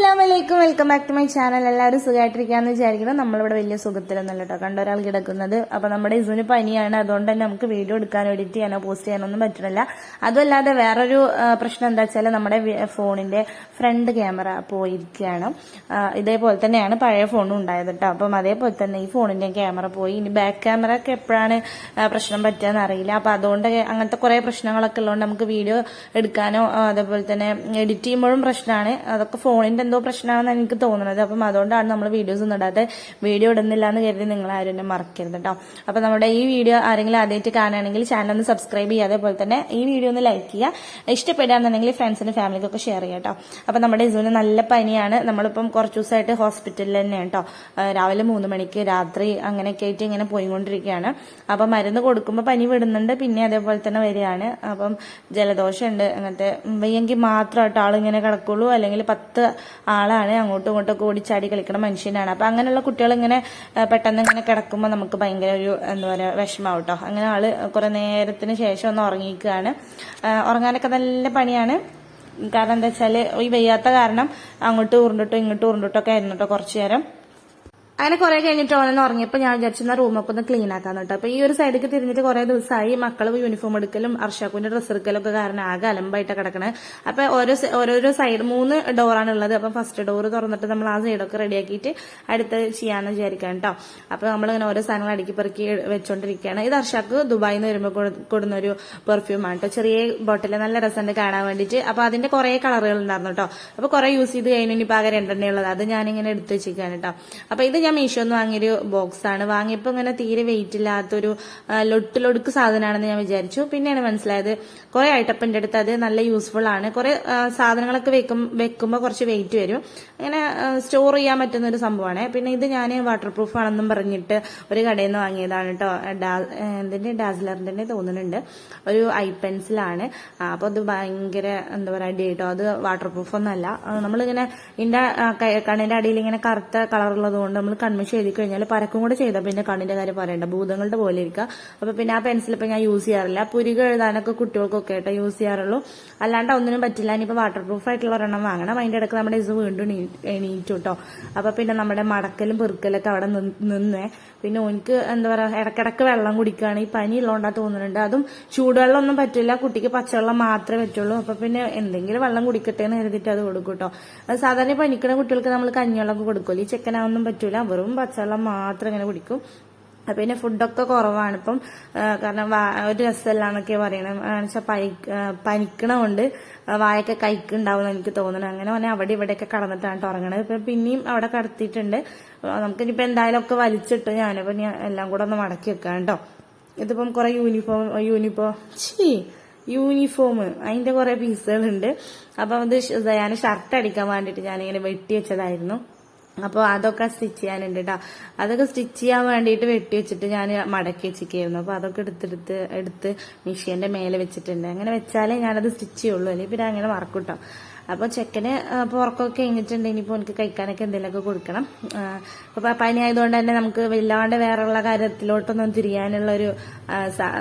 അസ്സാം വലൈക്കും welcome back to my channel. എല്ലാവരും സുഖമായിട്ടിരിക്കാന്ന് വിചാരിക്കുന്നത് നമ്മളിവിടെ വലിയ സുഖത്തിലൊന്നുമല്ല കേട്ടോ. കണ്ട ഒരാൾ കിടക്കുന്നത്. അപ്പോൾ നമ്മുടെ ഇസുവിന് പനിയാണ്. അതുകൊണ്ട് തന്നെ നമുക്ക് വീഡിയോ എടുക്കാനോ എഡിറ്റ് ചെയ്യാനോ പോസ്റ്റ് ചെയ്യാനൊന്നും പറ്റണില്ല അതുമല്ലാതെ വേറൊരു പ്രശ്നം എന്താ വെച്ചാൽ നമ്മുടെ ഫോണിന്റെ ഫ്രണ്ട് ക്യാമറ പോയിരിക്കുകയാണ്. ഇതേപോലെ തന്നെയാണ് പഴയ ഫോണും ഉണ്ടായത് കേട്ടോ. അപ്പം അതേപോലെ തന്നെ ഈ ഫോണിന്റെ ക്യാമറ പോയി. ഇനി ബാക്ക് ക്യാമറ ഒക്കെ എപ്പോഴാണ് പ്രശ്നം പറ്റുകയെന്ന് അറിയില്ല. അപ്പോൾ അതുകൊണ്ട് അങ്ങനത്തെ കുറേ പ്രശ്നങ്ങളൊക്കെ ഉള്ളതുകൊണ്ട് നമുക്ക് വീഡിയോ എടുക്കാനോ അതേപോലെ തന്നെ എഡിറ്റ് ചെയ്യുമ്പോഴും പ്രശ്നമാണ്. അതൊക്കെ ഫോണിന്റെ എന്തോ പ്രശ്നമാണെന്ന് എനിക്ക് തോന്നുന്നത്. അപ്പം അതുകൊണ്ടാണ് നമ്മൾ വീഡിയോസ് ഒന്നും ഇടാതെ വീഡിയോ ഇടുന്നില്ല എന്ന് കരുതി നിങ്ങൾ ആരും എന്നെ മറക്കരുത് കേട്ടോ അപ്പം നമ്മുടെ ഈ വീഡിയോ ആരെങ്കിലും ആദ്യമായിട്ട് കാണുകയാണെങ്കിൽ ചാനൽ ഒന്ന് സബ്സ്ക്രൈബ് ചെയ്യുക അതേപോലെ തന്നെ ഈ വീഡിയോ ഒന്ന് ലൈക്ക് ചെയ്യുക. ഇഷ്ടപ്പെടുകയാണെന്നുണ്ടെങ്കിൽ ഫ്രണ്ട്സിനും ഫാമിലിക്കൊക്കെ ഷെയർ ചെയ്യാം കേട്ടോ അപ്പം നമ്മുടെ ഇസുവിന് നല്ല പനിയാണ്. നമ്മളിപ്പം കുറച്ച് ദിവസമായിട്ട് ഹോസ്പിറ്റലിൽ തന്നെ കേട്ടോ രാവിലെ മൂന്ന് മണിക്ക് രാത്രി അങ്ങനെയൊക്കെ ആയിട്ട് ഇങ്ങനെ പോയിക്കൊണ്ടിരിക്കുകയാണ്. അപ്പം മരുന്ന് കൊടുക്കുമ്പോൾ പനി വിടുന്നുണ്ട് പിന്നെ അതേപോലെ തന്നെ വരികയാണ്. അപ്പം ജലദോഷമുണ്ട് അങ്ങനത്തെ വയ്യെങ്കിൽ മാത്രമായിട്ട് ആളിങ്ങനെ കിടക്കുള്ളൂ അല്ലെങ്കിൽ പത്ത് ആളാണ്. അങ്ങോട്ടും ഇങ്ങോട്ടും ഒക്കെ ഓടിച്ചാടി കളിക്കുന്ന മനുഷ്യനാണ്. അപ്പം അങ്ങനെയുള്ള കുട്ടികൾ ഇങ്ങനെ പെട്ടെന്ന് ഇങ്ങനെ കിടക്കുമ്പോൾ നമുക്ക് ഭയങ്കര ഒരു എന്താ പറയുക വിഷമാവും കേട്ടോ അങ്ങനെ ആൾ കുറെ നേരത്തിന് ശേഷം ഒന്ന് ഉറങ്ങിയിരിക്കുകയാണ്. ആ, ഉറങ്ങാനൊക്കെ നല്ല പണിയാണ്. കാരണം എന്താ വെച്ചാൽ ഈ വയ്യാത്ത കാരണം അങ്ങോട്ട് ഉരുണ്ടിട്ടോ ഇങ്ങോട്ട് ഉരുണ്ടിട്ടോ ഒക്കെ ആയിരുന്നു കേട്ടോ കുറച്ചു നേരം. അങ്ങനെ കുറെ കഴിഞ്ഞിട്ട് ഓനെന്ന് ഉറങ്ങിയപ്പോൾ ഞാൻ വിചാരിച്ചിരുന്ന റൂമൊക്കെ ഒന്ന് ക്ലീൻ ആക്കാന്ന് കേട്ടോ. അപ്പോൾ ഈ ഒരു സൈഡിലേക്ക് തിരിഞ്ഞിട്ട് കുറേ ദിവസമായി മക്കൾ യൂണിഫോം എടുക്കലും അർഷാക്കുവിന്റെ ഡ്രസ്സ് എടുക്കലും ഒക്കെ കാരണം ആകെ അലമ്പായിട്ട് കിടക്കണേ. അപ്പൊ ഓരോ ഓരോരോ സൈഡ് മൂന്ന് ഡോറാണ് ഉള്ളത്. അപ്പൊ ഫസ്റ്റ് ഡോർ തുറന്നിട്ട് നമ്മൾ ആ സൈഡൊക്കെ റെഡിയാക്കിയിട്ട് അടുത്ത് ചെയ്യാന്ന് വിചാരിക്കാം കേട്ടോ അപ്പൊ നമ്മളിങ്ങനെ ഓരോ സാധനങ്ങൾ അടുക്കി പെറുക്കി വെച്ചുകൊണ്ടിരിക്കുകയാണ് ഇത് അർഷാക്ക് ദുബായിൽ നിന്ന് വരുമ്പോൾ കൊടുക്കുന്ന ഒരു പെർഫ്യൂം ആണ് കേട്ടോ ചെറിയ ബോട്ടിൽ നല്ല രസമുണ്ട് കാണാൻ വേണ്ടിയിട്ട്. അപ്പൊ അതിന്റെ കുറേ കളറുകൾ ഉണ്ടായിരുന്നു കേട്ടോ അപ്പൊ കുറെ യൂസ് ചെയ്ത് കഴിഞ്ഞു ഇനി ആകെ രണ്ടെണ്ണേ ഉള്ളത്. അത് ഞാനിങ്ങനെ എടുത്ത് വെച്ചിരിക്കുകയാണ് കേട്ടോ അപ്പൊ ഇത് മീഷോന്ന് വാങ്ങിയൊരു ബോക്സ് ആണ്. വാങ്ങിയപ്പോൾ ഇങ്ങനെ തീരെ വെയിറ്റ് ഇല്ലാത്തൊരു ലൊട്ടിലൊടുക്ക് ലൊട്ട് ലൊടുക്ക് സാധനമാണെന്ന് ഞാൻ വിചാരിച്ചു. പിന്നെയാണ് മനസ്സിലായത് കുറെ ആയിട്ടപ്പം എന്റെ അടുത്ത് അത് നല്ല യൂസ്ഫുൾ ആണ്. കുറെ സാധനങ്ങളൊക്കെ വെക്കും വെക്കുമ്പോൾ കുറച്ച് വെയിറ്റ് വരും. അങ്ങനെ സ്റ്റോർ ചെയ്യാൻ പറ്റുന്ന ഒരു സംഭവമാണ്. പിന്നെ ഇത് ഞാൻ വാട്ടർ പ്രൂഫ് ആണെന്നും പറഞ്ഞിട്ട് ഒരു കടയിൽ നിന്ന് വാങ്ങിയതാണ് കേട്ടോ എന്തിന്റെ ഡാസ്ലറിന്റെ തോന്നുന്നുണ്ട്. ഒരു ഐ പെൻസിലാണ്. അപ്പോൾ അത് ഭയങ്കര എന്താ പറയുക അടി കേട്ടോ അത് വാട്ടർ പ്രൂഫ് ഒന്നല്ല നമ്മളിങ്ങനെ ഇതിന്റെ കണ്ണിന്റെ അടിയിൽ ഇങ്ങനെ കറുത്ത കളറുള്ളത് കൊണ്ട് നമ്മൾ കൺമിഷ് എഴുതി കഴിഞ്ഞാൽ പരക്കും കൂടെ ചെയ്താൽ പിന്നെ കണ്ണിന്റെ കാര്യം പറയണ്ട. ഭൂതങ്ങളുടെ പോലെ ഇരിക്കുക അപ്പൊ പിന്നെ ആ പെൻസിൽ ഇപ്പൊ ഞാൻ യൂസ് ചെയ്യാറില്ല. പുരിക എഴുതാനൊക്കെ കുട്ടികൾക്കൊക്കെ ആയിട്ട് യൂസ് ചെയ്യാറുള്ളൂ. അല്ലാണ്ട് ഒന്നിനും പറ്റില്ല. ഇനിയിപ്പോ വാട്ടർ പ്രൂഫ് ആയിട്ടുള്ള ഒരെണ്ണം വാങ്ങണം. അതിന്റെ ഇടയ്ക്ക് നമ്മുടെ ഇത് വീണ്ടും എണീ- എണീറ്റു കേട്ടോ അപ്പൊ പിന്നെ നമ്മുടെ മടക്കലും പെറുക്കലൊക്കെ അവിടെ നിന്ന്. പിന്നെ ഓനിക്ക് എന്താ പറയാ ഇടക്കിടക്ക് വെള്ളം കുടിക്കുകയാണ് ഈ പനി ഉള്ളതുകൊണ്ടാ തോന്നുന്നുണ്ട്. അതും ചൂടുവെള്ളം ഒന്നും പറ്റില്ല. കുട്ടിക്ക് പച്ചവെള്ളം മാത്രമേ പറ്റുള്ളൂ. അപ്പൊ പിന്നെ എന്തെങ്കിലും വെള്ളം കുടിക്കട്ടെ എന്ന് കരുതിയിട്ട് അത് കൊടുക്കും കേട്ടോ സാധാരണ പനിക്കുന്ന കുട്ടികൾക്ക് നമ്മൾ കഞ്ഞിവെള്ളമൊക്കെ കൊടുക്കുമല്ലോ ഈ ചെക്കനൊന്നും പറ്റൂല. വെറും പച്ചവെള്ളം മാത്രം ഇങ്ങനെ കുടിക്കും. അപ്പൊ പിന്നെ ഫുഡൊക്കെ കുറവാണ്. ഇപ്പം കാരണം ഒരു രസമല്ല എന്നൊക്കെ പറയണം വെച്ചാൽ പനിക്കണമുണ്ട് വായൊക്കെ കൈക്കുണ്ടാവും എനിക്ക് തോന്നുന്നു അങ്ങനെ പറഞ്ഞാൽ അവിടെ ഇവിടെയൊക്കെ കടന്നിട്ടാണ് ട്ടോ ഉറങ്ങണത്. ഇപ്പൊ പിന്നെയും അവിടെ കടത്തിയിട്ടുണ്ട്. നമുക്കിനിയിപ്പോ എന്തായാലും ഒക്കെ വലിച്ചിട്ട് ഞാനിപ്പോ ഞാൻ എല്ലാം കൂടെ ഒന്ന് മടക്കി വെക്കാം കേട്ടോ. ഇതിപ്പം കുറെ യൂണിഫോം യൂണിഫോം ചീ യൂണിഫോം. അതിന്റെ കുറെ പീസുകളുണ്ട്. അപ്പം അത് ഞാൻ ഷർട്ട് അടിക്കാൻ വേണ്ടിയിട്ട് ഞാനിങ്ങനെ വെട്ടി വെച്ചതായിരുന്നു. അപ്പോൾ അതൊക്കെ സ്റ്റിച്ച് ചെയ്യാനുണ്ട് കേട്ടോ അതൊക്കെ സ്റ്റിച്ച് ചെയ്യാൻ വേണ്ടിയിട്ട് വെട്ടി വെച്ചിട്ട് ഞാൻ മടക്കി വെച്ചിരിക്കുന്നു അപ്പോൾ അതൊക്കെ എടുത്തെടുത്ത് എടുത്ത് മെഷീന്റെ മേലെ വെച്ചിട്ടുണ്ട്. അങ്ങനെ വെച്ചാലേ ഞാനത് സ്റ്റിച്ച് ചെയ്യുള്ളൂ. അല്ലെങ്കിൽ പിന്നെ അങ്ങനെ മറക്കും കേട്ടോ അപ്പോൾ ചെക്കന് പുറക്കൊക്കെ കഴിഞ്ഞിട്ടുണ്ട്. ഇനിയിപ്പോൾ എനിക്ക് കഴിക്കാനൊക്കെ എന്തെങ്കിലുമൊക്കെ കൊടുക്കണം. അപ്പോൾ പനി ആയതുകൊണ്ട് തന്നെ നമുക്ക് വല്ലാണ്ട് വേറെയുള്ള കാര്യത്തിലോട്ടൊന്നും തിരിയാനുള്ള ഒരു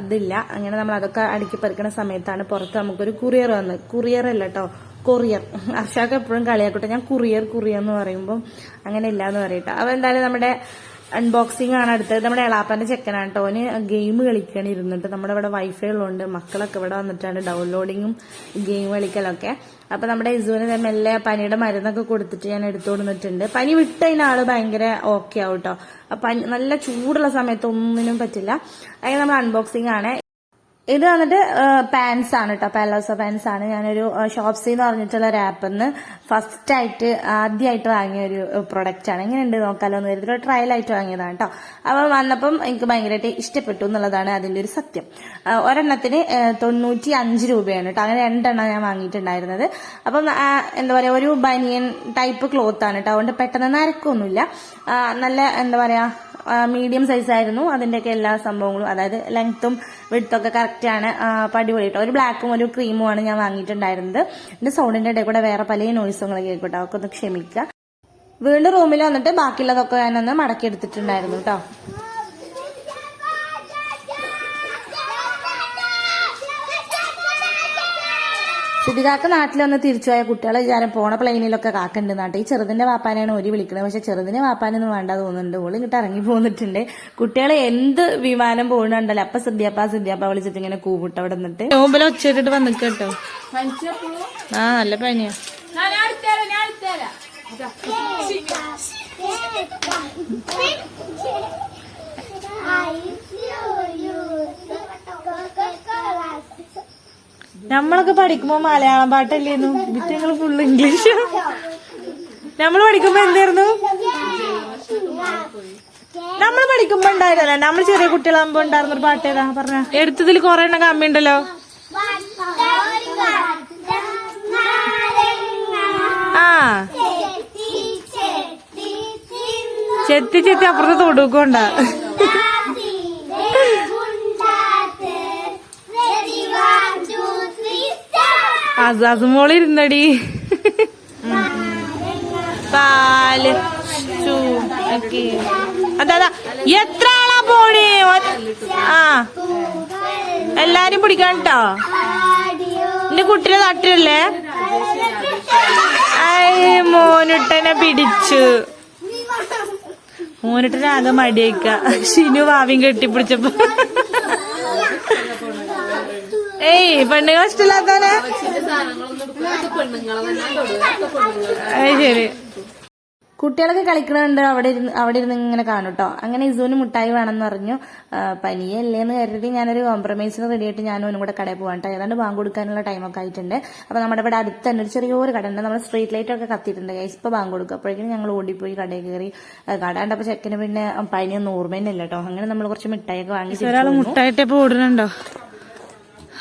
ഇതില്ല. അങ്ങനെ നമ്മൾ അതൊക്കെ അടുക്കി പറിക്കുന്ന സമയത്താണ് പുറത്ത് നമുക്കൊരു കുറിയർ വന്നത് കുറിയർ അല്ല കേട്ടോ കൊറിയർ. അർഷാക്ക് എപ്പോഴും കളിയാക്കട്ടെ. ഞാൻ കുറിയർ കുറിയർ എന്ന് പറയുമ്പോൾ അങ്ങനെ ഇല്ല എന്ന് പറയട്ടെ. അപ്പൊ എന്തായാലും നമ്മുടെ അൺബോക്സിംഗ് ആണ് അടുത്തത്. നമ്മുടെ എളാപ്പന്റെ ചെക്കനാണ് കേട്ടോ ഓന് ഗെയിം കളിക്കാൻ ഇരുന്നിട്ട്. നമ്മുടെ ഇവിടെ വൈഫൈ ഉള്ളതുകൊണ്ട് മക്കളൊക്കെ ഇവിടെ വന്നിട്ടാണ് ഡൗൺലോഡിങ്ങും ഗെയിം കളിക്കലൊക്കെ. അപ്പൊ നമ്മുടെ ഇസുവിന് മെല്ലെ പനിയുടെ മരുന്നൊക്കെ കൊടുത്തിട്ട് ഞാൻ എടുത്തു കൊടുത്തിട്ടുണ്ട് പനി വിട്ട് ആൾ ഭയങ്കര ഓക്കെ ആവും കേട്ടോ നല്ല ചൂടുള്ള സമയത്ത് ഒന്നിനും പറ്റില്ല. അതിന് നമ്മൾ അൺബോക്സിംഗ് ആണ്. ഇത് വന്നിട്ട് പാൻസ് ആണ് കേട്ടോ പാലോസോ പാൻസ് ആണ്. ഞാനൊരു ഷോപ്സിൽ നിന്ന് പറഞ്ഞിട്ടുള്ള ഒരു ആപ്പിൽ നിന്ന് ഫസ്റ്റ് ആയിട്ട് ആദ്യമായിട്ട് വാങ്ങിയ ഒരു പ്രൊഡക്റ്റ് ആണ്. എങ്ങനെയുണ്ട് നോക്കാലോ എന്ന് കരുതി ട്രയൽ ആയിട്ട് വാങ്ങിയതാണ് കേട്ടോ അപ്പം വന്നപ്പം എനിക്ക് ഭയങ്കരമായിട്ട് ഇഷ്ടപ്പെട്ടു എന്നുള്ളതാണ് അതിന്റെ ഒരു സത്യം. ഒരെണ്ണത്തിന് തൊണ്ണൂറ്റി അഞ്ച് രൂപയാണ് കേട്ടോ അങ്ങനെ രണ്ടെണ്ണം ഞാൻ വാങ്ങിയിട്ടുണ്ടായിരുന്നത്. അപ്പം എന്താ പറയാ ഒരു ബനിയൻ ടൈപ്പ് ക്ലോത്ത് ആണ് കേട്ടോ അതുകൊണ്ട് പെട്ടെന്ന് നരക്കൊന്നുമില്ല. നല്ല എന്താ പറയാ മീഡിയം സൈസ് ആയിരുന്നു. അതിന്റെയൊക്കെ എല്ലാ സംഭവങ്ങളും അതായത് ലെങ്ത്തും വിടുത്തൊക്കെ കറക്റ്റാണ് ആ, അടിപൊളി ഒരു ബ്ലാക്കും ഒരു ക്രീമും ആണ് ഞാൻ വാങ്ങിയിട്ടുണ്ടായിരുന്നത്. എന്റെ സൗണ്ടിന്റെ ഇടയിൽ കൂടെ വേറെ പല നോയ്സുകളൊക്കെ കേൾക്കട്ടോ അതൊക്കെ ഒന്ന് ക്ഷമിക്കുക. വീണ്ടും റൂമിൽ വന്നിട്ട് ബാക്കിയുള്ളതൊക്കെ ഞാനൊന്ന് മടക്കി എടുത്തിട്ടുണ്ടായിരുന്നു കേട്ടോ. സിദ്ധികാക്ക നാട്ടിലൊന്ന് തിരിച്ചു പോയ കുട്ടികളെ വിചാരം പോണ പ്ലെയിനിലൊക്കെ കാക്കുണ്ട് നാട്ടിൽ. ഈ ചെറുതിന്റെ വാപ്പാനാണ് ഒരു വിളിക്കുന്നത് പക്ഷെ ചെറുതിന്റെ വാപ്പാനൊന്നും വേണ്ട തോന്നുന്നുണ്ട്. ഓൾ ഇങ്ങോട്ട് ഇറങ്ങി പോന്നിട്ടുണ്ട്. കുട്ടികളെ എന്ത് വിമാനം പോകുന്നുണ്ടല്ലോ അപ്പൊ സിദ്ധിയപ്പ സിദ്ധിയപ്പ വിളിച്ചിട്ട് ഇങ്ങനെ കൂവിട്ട് അവിടെ നിന്നിട്ട്. നോമ്പിൽ ഒച്ചിട്ടിട്ട് വന്ന് കേട്ടോ. ആ നല്ല പനിയാ. നമ്മളൊക്കെ പഠിക്കുമ്പോ മലയാളം പാട്ടല്ലേന്നു? വിറ്റങ്ങൾ ഫുൾ ഇംഗ്ലീഷ് നമ്മൾ പഠിക്കുമ്പോ എന്തായിരുന്നു? നമ്മൾ പഠിക്കുമ്പോ ഉണ്ടായിരുന്നല്ലേ. നമ്മൾ ചെറിയ കുട്ടികളാകുമ്പോ ഉണ്ടായിരുന്ന ഒരു പാട്ട് ഏതാ? പറഞ്ഞ. എടുത്തതിൽ കൊറേ എണ്ണം കമ്മി ഉണ്ടല്ലോ. ആ. ചെത്തി ചെത്തി അപ്പുറത്ത് തൊടുക്കൊണ്ട അസാസ് മോളിരുന്നടി പാൽ അതാ. എത്ര ആളാ പോണി? ആ. എല്ലാരും പിടിക്കാൻ കേട്ടോ എന്റെ കുട്ടിനെ തട്ടില്ലേ? മോനുട്ടനെ പിടിച്ചു. മോനുട്ടനെ ആകെ മടിയേക്ക ഷിനു വാവിയും കെട്ടിപ്പിടിച്ചപ്പോ. ഏയ് പെണ്ണുങ്ങളെ ഇഷ്ടമില്ലാത്തവനെ. അത് ശരി. കുട്ടികളൊക്കെ കളിക്കണുണ്ട് അവിടെ ഇരുന്ന് അവിടെ ഇരുന്ന് ഇങ്ങനെ കാണും കേട്ടോ അങ്ങനെ ഇസുവിന് മുട്ടായി വേണമെന്ന് പറഞ്ഞു. പനിയെ പനിയല്ലേ എന്ന് കരുതി ഞാനൊരു കോംപ്രമൈസിന് റെഡി ആയിട്ട് ഞാനും ഒന്നും കൂടെ കടയിൽ പോകാൻ ഏതാണ്ട് ബാങ്ക് കൊടുക്കാനുള്ള ടൈമൊക്കെ ആയിട്ടുണ്ട്. അപ്പൊ നമ്മുടെ ഇവിടെ അടുത്ത് തന്നെ ഒരു ചെറിയൊരു കട ഉണ്ട്. നമ്മുടെ സ്ട്രീറ്റ് ലൈറ്റ് ഒക്കെ കത്തിയിട്ടുണ്ട് കൈസ് ഇപ്പൊ ബാങ്ക് കൊടുക്കും. അപ്പോഴേക്കും ഞങ്ങൾ ഓടിപ്പോയി കടയിൽ കയറി. കട കണ്ടപ്പോ ചെക്കന് പിന്നെ പനിയൊന്നും ഓർമ്മയില്ല കേട്ടോ അങ്ങനെ നമ്മൾ കുറച്ച് മിഠായിയൊക്കെ വാങ്ങി ഒരാൾ മുട്ടായിട്ട് ഓടുന്നുണ്ടോ?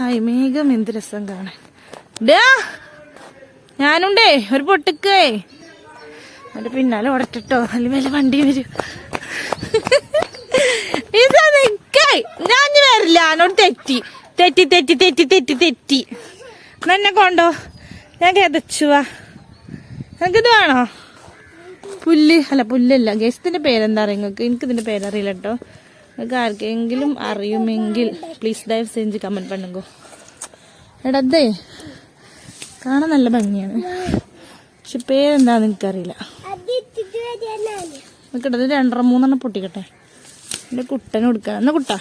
ഹായ് മേഘം എന്ത് രസം കാണാൻ. ഡാ ഞാനുണ്ടേ ഒരു പൊട്ടിക്കേ. എന്നിട്ട് പിന്നാലെ ഓടട്ടോ അല്ലെങ്കിൽ വല്ല വണ്ടി വരും. ഞാൻ വരില്ല എന്നോട് തെറ്റി. തെറ്റി തെറ്റി തെറ്റി തെറ്റി തെറ്റി. എന്നെ കൊണ്ടോ? ഞാൻ കിതച്ചുവാ എനിക്കിത് വേണോ? പുല്ല് അല്ല പുല്ലല്ല. ഗസ്റ്റിന്റെ പേരെന്താ അറിയാം? നിങ്ങൾക്ക് എനിക്ക് ഇതിന്റെ പേരറിയില്ല കേട്ടോ. ആർക്കെങ്കിലും അറിയുമെങ്കിൽ പ്ലീസ് ദയവ് സെഞ്ച് കമന്റ് പണ്ണുങ്കോ എടതേ കാണാൻ നല്ല ഭംഗിയാണ്. പക്ഷെ പേരെന്താന്ന് എനിക്കറിയില്ല നിൽക്കട്ടെ രണ്ടര മൂന്നെണ്ണം പൊട്ടിക്കട്ടെ. എന്റെ കുട്ടനെ കൊടുക്ക എന്നാ കുട്ട?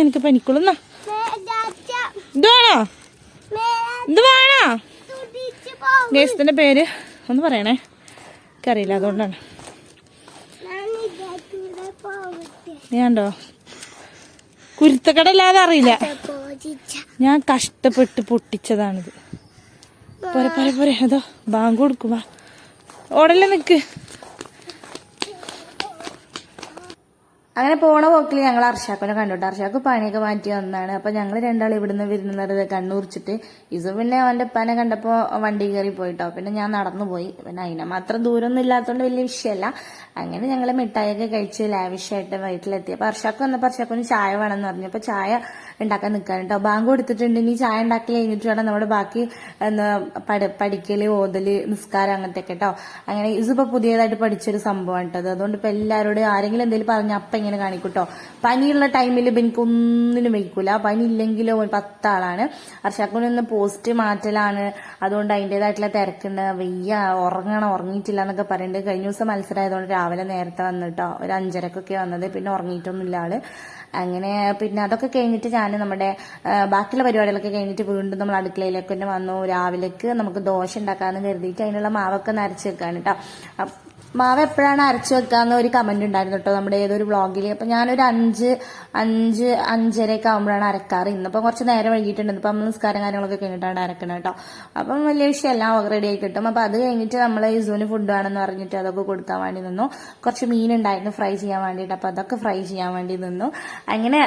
എനിക്ക് പനിക്കുള്ളൂ. എന്നാ? ഇത് വേണോ? ഇത് വേണോ? ഗേസത്തിന്റെ പേര് ഒന്ന് പറയണേ. എനിക്കറിയില്ല അതുകൊണ്ടാണ്. നീ കണ്ടോ കുരുത്തക്കടല്ലാതെ അറിയില്ല. ഞാൻ കഷ്ടപ്പെട്ട് പൊട്ടിച്ചതാണിത്. പോരെ പോരെ പോരെ. അതോ ബാങ്ക് കൊടുക്കുവാ ഓടല്ലേ നിക്ക്. അങ്ങനെ പോണ പോക്കിൽ ഞങ്ങൾ അർഷാക്കനെ കണ്ടുട്ടോ അർഷാക്ക് പണിയൊക്കെ മാറ്റി വന്നതാണ് അപ്പൊ ഞങ്ങൾ രണ്ടാൾ ഇവിടുന്ന് വരുന്നത് കണ്ണൂർച്ചിട്ട് ഇസു പിന്നെ അവന്റെ ഉപ്പാനെ കണ്ടപ്പോ വണ്ടി കയറി പോയിട്ടോ പിന്നെ ഞാൻ നടന്നു പോയി. പിന്നെ അതിനെ മാത്രം ദൂരമൊന്നും ഇല്ലാത്തതുകൊണ്ട് വലിയ വിഷയമല്ല അങ്ങനെ ഞങ്ങൾ മിഠായിയൊക്കെ കഴിച്ച് ലാവിഷായിട്ട് വീട്ടിലെത്തി. അപ്പൊ അർഷാക്ക് വന്നപ്പോ അർഷാക്കൊന്ന് ചായ വേണമെന്ന് പറഞ്ഞു. അപ്പൊ ചായ ഉണ്ടാക്കാൻ നിൽക്കാൻ കേട്ടോ ബാങ്ക് കൊടുത്തിട്ടുണ്ട്. ഇനി ചായ ഉണ്ടാക്കി കഴിഞ്ഞിട്ട് വേണം നമ്മുടെ ബാക്കി എന്താ പഠ- പഠിക്കൽ ഓതൽ നിസ്കാരം അങ്ങനത്തെ കേട്ടോ അങ്ങനെ ഇതിപ്പോ പുതിയതായിട്ട് പഠിച്ചൊരു സംഭവമാണ് കേട്ടോ അതുകൊണ്ട് ഇപ്പൊ എല്ലാവരോടും ആരെങ്കിലും എന്തെങ്കിലും പറഞ്ഞു അപ്പൊ ഇങ്ങനെ കാണിക്കൂട്ടോ. പനിയുള്ള ടൈമിൽ എനിക്ക് ഒന്നിനും വയ്ക്കൂല. പനി ഇല്ലെങ്കിലോ പത്താളാണ്. അർഷാക്കുനൊന്ന് പോസ്റ്റ് മാറ്റലാണ്. അതുകൊണ്ട് അതിന്റെതായിട്ടുള്ള തിരക്കുണ്ട്. വയ്യ ഉറങ്ങണം ഉറങ്ങിയിട്ടില്ല എന്നൊക്കെ പറയുന്നുണ്ട് കഴിഞ്ഞ ദിവസം മത്സരമായതുകൊണ്ട് രാവിലെ നേരത്തെ വന്നു വന്നിട്ടോ ഒരു അഞ്ചരക്കൊക്കെ വന്നത്. പിന്നെ ഉറങ്ങിയിട്ടൊന്നുമില്ല ആൾ. അങ്ങനെ പിന്നെ അതൊക്കെ കഴിഞ്ഞിട്ട് ഞാൻ നമ്മുടെ ബാക്കിയുള്ള പരിപാടികളൊക്കെ കഴിഞ്ഞിട്ട് വീണ്ടും നമ്മൾ അടുക്കളയിലേക്ക് തന്നെ വന്നു. രാവിലേക്ക് നമുക്ക് ദോശ ഉണ്ടാക്കാമെന്ന് കരുതിയിട്ട് അതിനുള്ള മാവൊക്കെ നരച്ച് വെക്കാണ് കേട്ടോ മാവ് എപ്പോഴാണ് അരച്ചു വെക്കാന്ന് ഒരു കമന്റ് ഉണ്ടായിരുന്നു കേട്ടോ നമ്മുടെ ഏതൊരു വ്ളോഗിൽ അപ്പൊ ഞാനൊരു അഞ്ച് അഞ്ച് അഞ്ചരയൊക്കെ ആകുമ്പോഴാണ് അരക്കാറ്. ഇന്നിപ്പോ കുറച്ച് നേരം വൈകിട്ടുണ്ട് ഇപ്പൊ നമ്മൾ നിസ്കാരം കാര്യങ്ങളൊക്കെ കഴിഞ്ഞിട്ടാണ് അരക്കണത് കേട്ടോ അപ്പം വലിയ വിഷയമല്ല റെഡി ആയി കിട്ടും. അപ്പൊ അത് കഴിഞ്ഞിട്ട് നമ്മൾ ഇസുവിന് ഫുഡ് വേണമെന്ന് പറഞ്ഞിട്ട് അതൊക്കെ കൊടുക്കാൻ വേണ്ടി നിന്നു. കുറച്ച് മീൻ ഉണ്ടായിരുന്നു ഫ്രൈ ചെയ്യാൻ വേണ്ടിയിട്ട്. അപ്പൊ അതൊക്കെ ഫ്രൈ ചെയ്യാൻ വേണ്ടി നിന്നു. അങ്ങനെ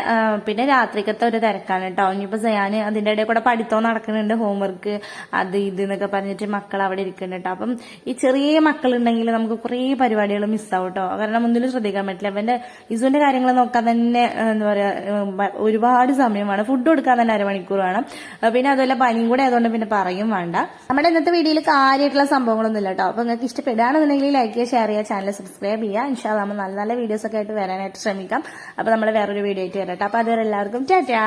പിന്നെ രാത്രിക്കത്തെ ഒരു തിരക്കാണ് കേട്ടോ ഇനിയിപ്പോ ഞാൻ അതിന്റെ ഇടയിൽ കൂടെ പഠിത്തം നടക്കുന്നുണ്ട്. ഹോംവർക്ക് അത് ഇത് എന്നൊക്കെ പറഞ്ഞിട്ട് മക്കൾ അവിടെ ഇരിക്കുന്നുണ്ട് കേട്ടോ അപ്പം ഈ ചെറിയ മക്കളുണ്ടെങ്കിൽ നമുക്ക് കുറേ പരിപാടികൾ മിസ്സാവും കേട്ടോ കാരണം ഒന്നിലും ശ്രദ്ധിക്കാൻ പറ്റില്ല. അവന്റെ ഇസുവിന്റെ കാര്യങ്ങൾ നോക്കാൻ തന്നെ എന്താ പറയാ ഒരുപാട് സമയമാണ്. ഫുഡ് കൊടുക്കാൻ തന്നെ അരമണിക്കൂർ വേണം. പിന്നെ അതുപോലെ പനിയും കൂടെ ആയതുകൊണ്ട് പിന്നെ പറയും വേണ്ട. നമ്മുടെ ഇന്നത്തെ വീഡിയോയിൽ കാര്യമായിട്ടുള്ള സംഭവങ്ങളൊന്നും ഇല്ല കേട്ടോ അപ്പൊ നിങ്ങൾക്ക് ഇഷ്ടപ്പെടുകയാണെന്നുണ്ടെങ്കിൽ ലൈക്ക് ചെയ്യുക ഷെയർ ചെയ്യുക ചാനൽ സബ്സ്ക്രൈബ് ചെയ്യുക. ഇൻഷാ നമ്മൾ നല്ല നല്ല വീഡിയോസ് ഒക്കെ ആയിട്ട് വരാനായിട്ട് ശ്രമിക്കാം. അപ്പൊ നമ്മൾ വേറൊരു വീഡിയോ ആയിട്ട് വരാം കേട്ടോ അപ്പൊ അതുവരെ എല്ലാവർക്കും ടാറ്റാ.